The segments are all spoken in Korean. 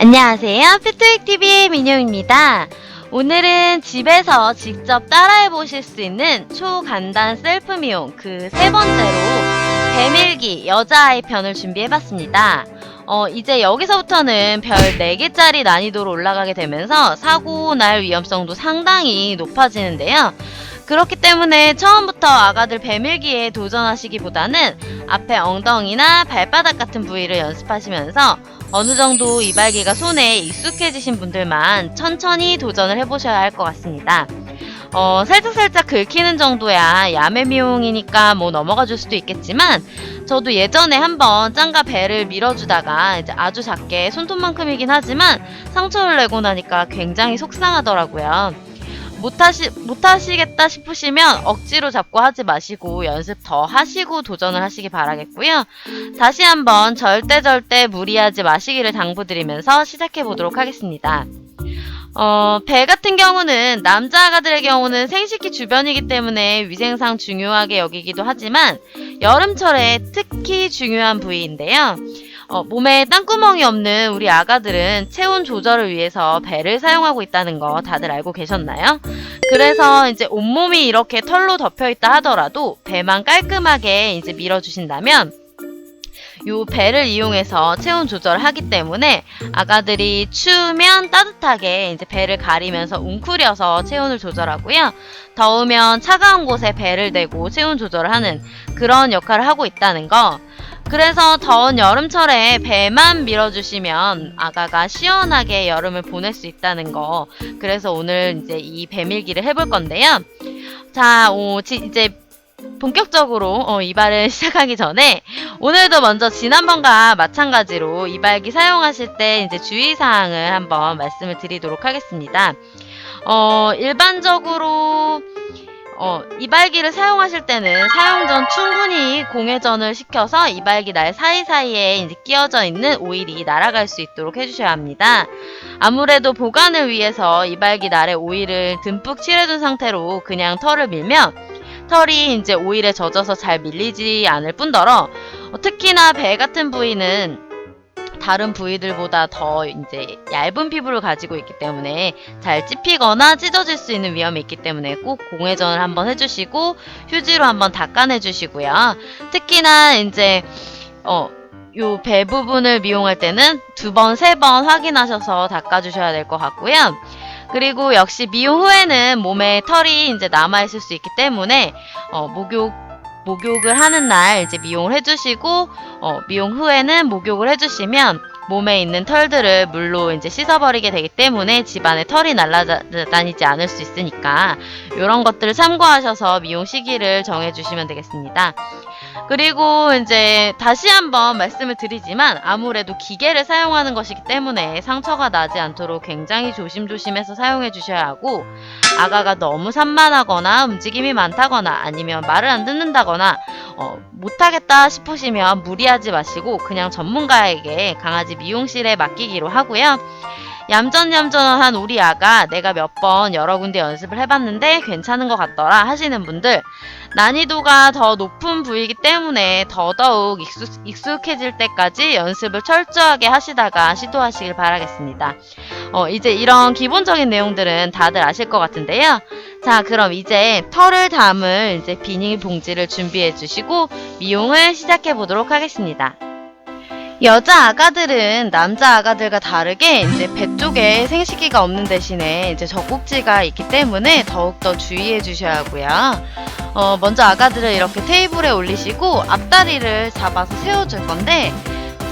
안녕하세요. 피트익TV의 민효입니다. 오늘은 집에서 직접 따라해 보실 수 있는 초간단 셀프 미용 그 세 번째로 배밀기 여자아이 편을 준비해 봤습니다. 어, 이제 여기서부터는 별 4개짜리 난이도로 올라가게 되면서 사고 날 위험성도 상당히 높아지는데요. 그렇기 때문에 처음부터 아가들 배밀기에 도전하시기보다는 앞에 엉덩이나 발바닥 같은 부위를 연습하시면서 어느 정도 이발기가 손에 익숙해지신 분들만 천천히 도전을 해보셔야 할 것 같습니다. 어, 살짝살짝 긁히는 정도야 야매 미용이니까 뭐 넘어가 줄 수도 있겠지만 저도 예전에 한번 짱가 배를 밀어주다가 이제 아주 작게 손톱만큼이긴 하지만 상처를 내고 나니까 굉장히 속상하더라고요. 못하시, 못하시겠다 싶으시면 억지로 잡고 하지 마시고 연습 더 하시고 도전을 하시기 바라겠고요. 다시 한번 절대 절대 무리하지 마시기를 당부드리면서 시작해 보도록 하겠습니다. 어, 배 같은 경우는 남자 아가들의 경우는 생식기 주변이기 때문에 위생상 중요하게 여기기도 하지만 여름철에 특히 중요한 부위인데요. 어, 몸에 땅구멍이 없는 우리 아가들은 체온 조절을 위해서 배를 사용하고 있다는 거 다들 알고 계셨나요? 그래서 이제 온몸이 이렇게 털로 덮여 있다 하더라도 배만 깔끔하게 이제 밀어주신다면 요 배를 이용해서 체온 조절을 하기 때문에 아가들이 추우면 따뜻하게 이제 배를 가리면서 웅크려서 체온을 조절하고요. 더우면 차가운 곳에 배를 대고 체온 조절을 하는 그런 역할을 하고 있다는 거. 그래서 더운 여름철에 배만 밀어주시면 아가가 시원하게 여름을 보낼 수 있다는 거. 그래서 오늘 이제 이 배밀기를 해볼 건데요. 자, 오, 지- 이제 본격적으로 어, 이발을 시작하기 전에 오늘도 먼저 지난번과 마찬가지로 이발기 사용하실 때 이제 주의사항을 한번 말씀을 드리도록 하겠습니다. 어, 일반적으로 어, 이발기를 사용하실 때는 사용 전 충분히 공회전을 시켜서 이발기 날 사이사이에 이제 끼어져 있는 오일이 날아갈 수 있도록 해주셔야 합니다. 아무래도 보관을 위해서 이발기 날에 오일을 듬뿍 칠해둔 상태로 그냥 털을 밀면 털이 이제 오일에 젖어서 잘 밀리지 않을 뿐더러 어, 특히나 배 같은 부위는 다른 부위들보다 더 이제 얇은 피부를 가지고 있기 때문에 잘 찝히거나 찢어질 수 있는 위험이 있기 때문에 꼭 공회전을 한번 해주시고 휴지로 한번 닦아내 주시고요. 특히나 이제 어, 요 배 부분을 미용할 때는 두 번, 세 번 확인하셔서 닦아주셔야 될 것 같고요. 그리고 역시 미용 후에는 몸에 털이 이제 남아있을 수 있기 때문에, 어, 목욕, 목욕을 하는 날 이제 미용을 해주시고, 어, 미용 후에는 목욕을 해주시면 몸에 있는 털들을 물로 이제 씻어버리게 되기 때문에 집안에 털이 날아다니지 않을 수 있으니까, 이런 것들을 참고하셔서 미용 시기를 정해주시면 되겠습니다. 그리고 이제 다시 한번 말씀을 드리지만 아무래도 기계를 사용하는 것이기 때문에 상처가 나지 않도록 굉장히 조심조심해서 사용해 주셔야 하고 아가가 너무 산만하거나 움직임이 많다거나 아니면 말을 안 듣는다거나 어, 못하겠다 싶으시면 무리하지 마시고 그냥 전문가에게 강아지 미용실에 맡기기로 하고요. 얌전얌전한 우리 아가 내가 몇 번 여러 군데 연습을 해봤는데 괜찮은 것 같더라 하시는 분들 난이도가 더 높은 부위이기 때문에 더더욱 익숙, 익숙 해질 때까지 연습을 철저하게 하시다가 시도하시길 바라겠습니다. 어, 이제 이런 기본적인 내용들은 다들 아실 것 같은데요. 자, 그럼 이제 털을 담을 이제 비닐 봉지를 준비해 주시고 미용을 시작해 보도록 하겠습니다. 여자 아가들은 남자 아가들과 다르게 이제 배 쪽에 생식기가 없는 대신에 이제 젖꼭지가 있기 때문에 더욱더 주의해 주셔야 하고요. 어, 먼저 아가들을 이렇게 테이블에 올리시고 앞다리를 잡아서 세워줄 건데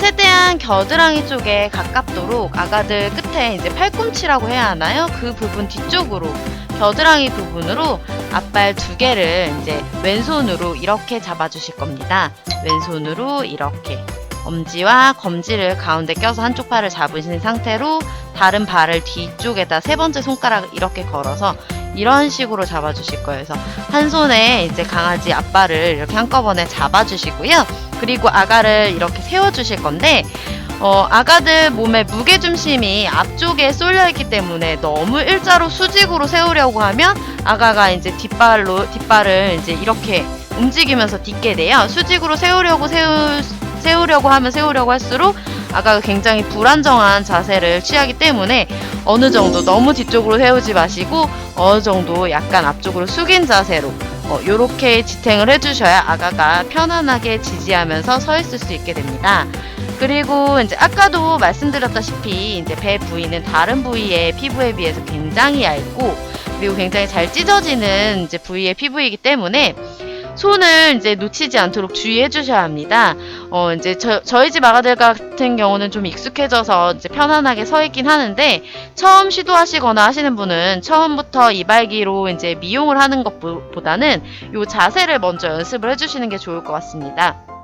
최대한 겨드랑이 쪽에 가깝도록 아가들 끝에 이제 팔꿈치라고 해야 하나요? 그 부분 뒤쪽으로 겨드랑이 부분으로 앞발 두 개를 이제 왼손으로 이렇게 잡아주실 겁니다. 왼손으로 이렇게 엄지와 검지를 가운데 껴서 한쪽 팔을 잡으신 상태로 다른 발을 뒤쪽에다 세 번째 손가락을 이렇게 걸어서 이런 식으로 잡아주실 거예요. 그래서 한 손에 이제 강아지 앞발을 이렇게 한꺼번에 잡아주시고요. 그리고 아가를 이렇게 세워주실 건데, 어, 아가들 몸의 무게 중심이 앞쪽에 쏠려 있기 때문에 너무 일자로 수직으로 세우려고 하면 아가가 이제 뒷발로 뒷발을 이제 이렇게 움직이면서 딛게 돼요. 수직으로 세우려고 세우 세우려고 하면 세우려고 할수록 아가가 굉장히 불안정한 자세를 취하기 때문에 어느 정도 너무 뒤쪽으로 세우지 마시고 어느 정도 약간 앞쪽으로 숙인 자세로 어, 요렇게 지탱을 해주셔야 아가가 편안하게 지지하면서 서 있을 수 있게 됩니다. 그리고 이제 아까도 말씀드렸다시피 이제 배 부위는 다른 부위의 피부에 비해서 굉장히 얇고 그리고 굉장히 잘 찢어지는 이제 부위의 피부이기 때문에 손을 이제 놓치지 않도록 주의해 주셔야 합니다. 어, 이제 저, 저희 집 아가들 같은 경우는 좀 익숙해져서 이제 편안하게 서 있긴 하는데 처음 시도하시거나 하시는 분은 처음부터 이발기로 이제 미용을 하는 것보다는 요 자세를 먼저 연습을 해주시는 게 좋을 것 같습니다.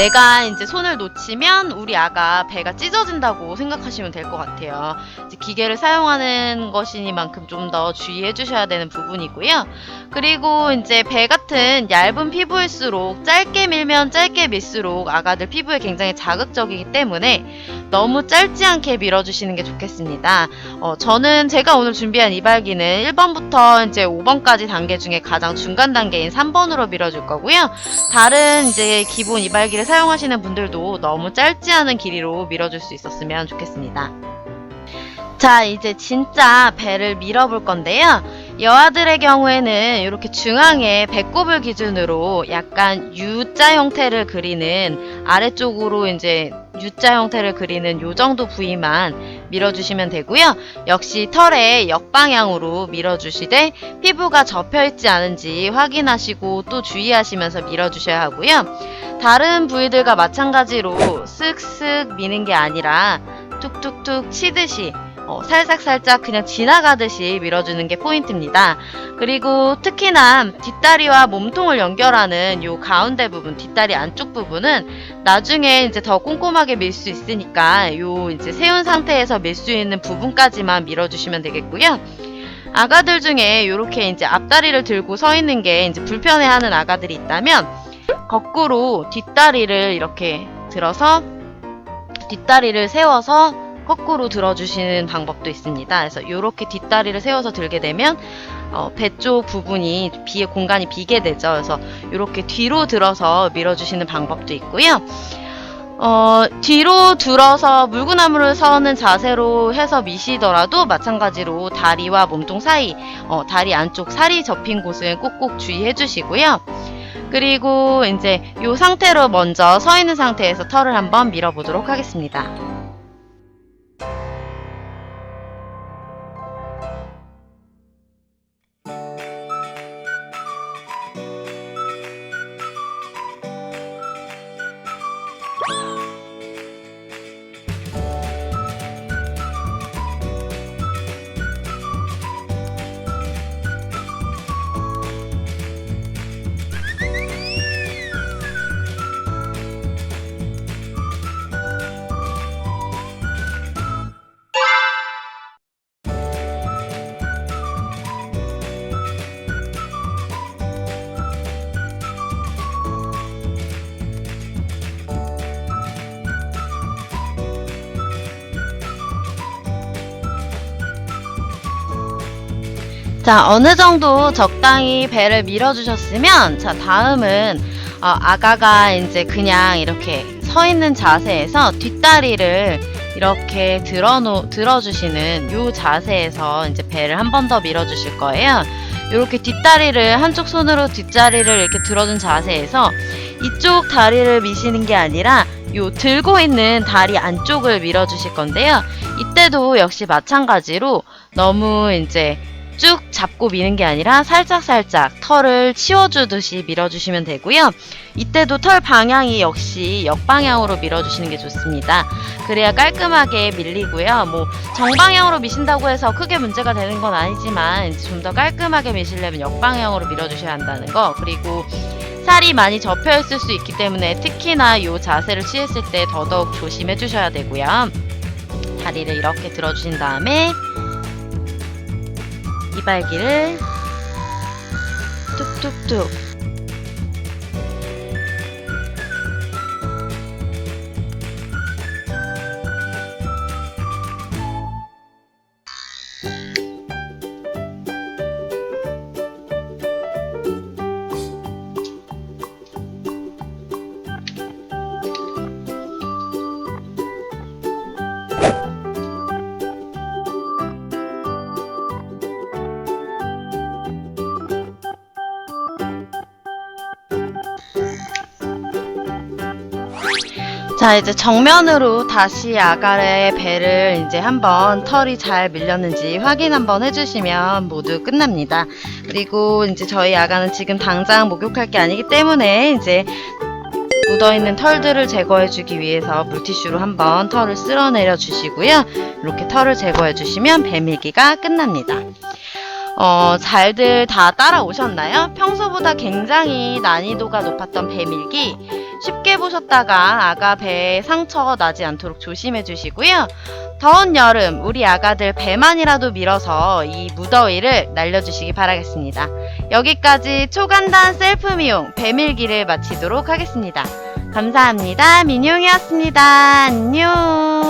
내가 이제 손을 놓치면 우리 아가 배가 찢어진다고 생각하시면 될 것 같아요. 기계를 사용하는 것이니만큼 좀 더 주의해 주셔야 되는 부분이고요. 그리고 이제 배 같은 얇은 피부일수록 짧게 밀면 짧게 밀수록 아가들 피부에 굉장히 자극적이기 때문에 너무 짧지 않게 밀어주시는 게 좋겠습니다. 어, 저는 제가 오늘 준비한 이발기는 1번부터 이제 5번까지 단계 중에 가장 중간 단계인 3번으로 밀어줄 거고요. 다른 이제 기본 이발기를 사용하시는 분들도 너무 짧지 않은 길이로 밀어줄 수 있었으면 좋겠습니다. 자, 이제 진짜 배를 밀어볼 건데요. 여아들의 경우에는 이렇게 중앙에 배꼽을 기준으로 약간 U자 형태를 그리는 아래쪽으로 이제 U자 형태를 그리는 요 정도 부위만 밀어주시면 되고요. 역시 털에 역방향으로 밀어주시되 피부가 접혀있지 않은지 확인하시고 또 주의하시면서 밀어주셔야 하고요. 다른 부위들과 마찬가지로 쓱쓱 미는 게 아니라 툭툭툭 치듯이 어, 살짝살짝 그냥 지나가듯이 밀어주는 게 포인트입니다. 그리고 특히나 뒷다리와 몸통을 연결하는 요 가운데 부분, 뒷다리 안쪽 부분은 나중에 이제 더 꼼꼼하게 밀 수 있으니까 요 이제 세운 상태에서 밀 수 있는 부분까지만 밀어주시면 되겠고요. 아가들 중에 이렇게 이제 앞다리를 들고 서 있는 게 이제 불편해하는 아가들이 있다면 거꾸로 뒷다리를 이렇게 들어서 뒷다리를 세워서 거꾸로 들어주시는 방법도 있습니다. 그래서 이렇게 뒷다리를 세워서 들게 되면 어, 배쪽 부분이 비의 공간이 비게 되죠. 그래서 이렇게 뒤로 들어서 밀어주시는 방법도 있고요. 어, 뒤로 들어서 물구나무를 서는 자세로 해서 미시더라도 마찬가지로 다리와 몸통 사이, 어, 다리 안쪽 살이 접힌 곳은 꼭꼭 주의해 주시고요. 그리고 이제 이 상태로 먼저 서 있는 상태에서 털을 한번 밀어보도록 하겠습니다. 자, 어느 정도 적당히 배를 밀어주셨으면, 자, 다음은, 어, 아가가 이제 그냥 이렇게 서 있는 자세에서 뒷다리를 이렇게 들어놓, 들어주시는 요 자세에서 이제 배를 한 번 더 밀어주실 거예요. 이렇게 뒷다리를, 한쪽 손으로 뒷다리를 이렇게 들어준 자세에서 이쪽 다리를 미시는 게 아니라 요 들고 있는 다리 안쪽을 밀어주실 건데요. 이때도 역시 마찬가지로 너무 이제 쭉 잡고 미는 게 아니라 살짝살짝 털을 치워주듯이 밀어주시면 되고요. 이때도 털 방향이 역시 역방향으로 밀어주시는 게 좋습니다. 그래야 깔끔하게 밀리고요. 뭐 정방향으로 미신다고 해서 크게 문제가 되는 건 아니지만 좀 더 깔끔하게 미시려면 역방향으로 밀어주셔야 한다는 거 그리고 살이 많이 접혀 있을 수 있기 때문에 특히나 이 자세를 취했을 때 더더욱 조심해 주셔야 되고요. 다리를 이렇게 들어주신 다음에 이발기를 툭툭툭 자, 이제 정면으로 다시 아가의 배를 이제 한번 털이 잘 밀렸는지 확인 한번 해주시면 모두 끝납니다. 그리고 이제 저희 아가는 지금 당장 목욕할 게 아니기 때문에 이제 묻어있는 털들을 제거해주기 위해서 물티슈로 한번 털을 쓸어내려 주시고요. 이렇게 털을 제거해 주시면 배밀기가 끝납니다. 어, 잘들 다 따라오셨나요? 평소보다 굉장히 난이도가 높았던 배밀기 쉽게 보셨다가 아가 배에 상처 나지 않도록 조심해 주시고요. 더운 여름 우리 아가들 배만이라도 밀어서 이 무더위를 날려주시기 바라겠습니다. 여기까지 초간단 셀프 미용 배밀기를 마치도록 하겠습니다. 감사합니다. 민용이었습니다. 안녕.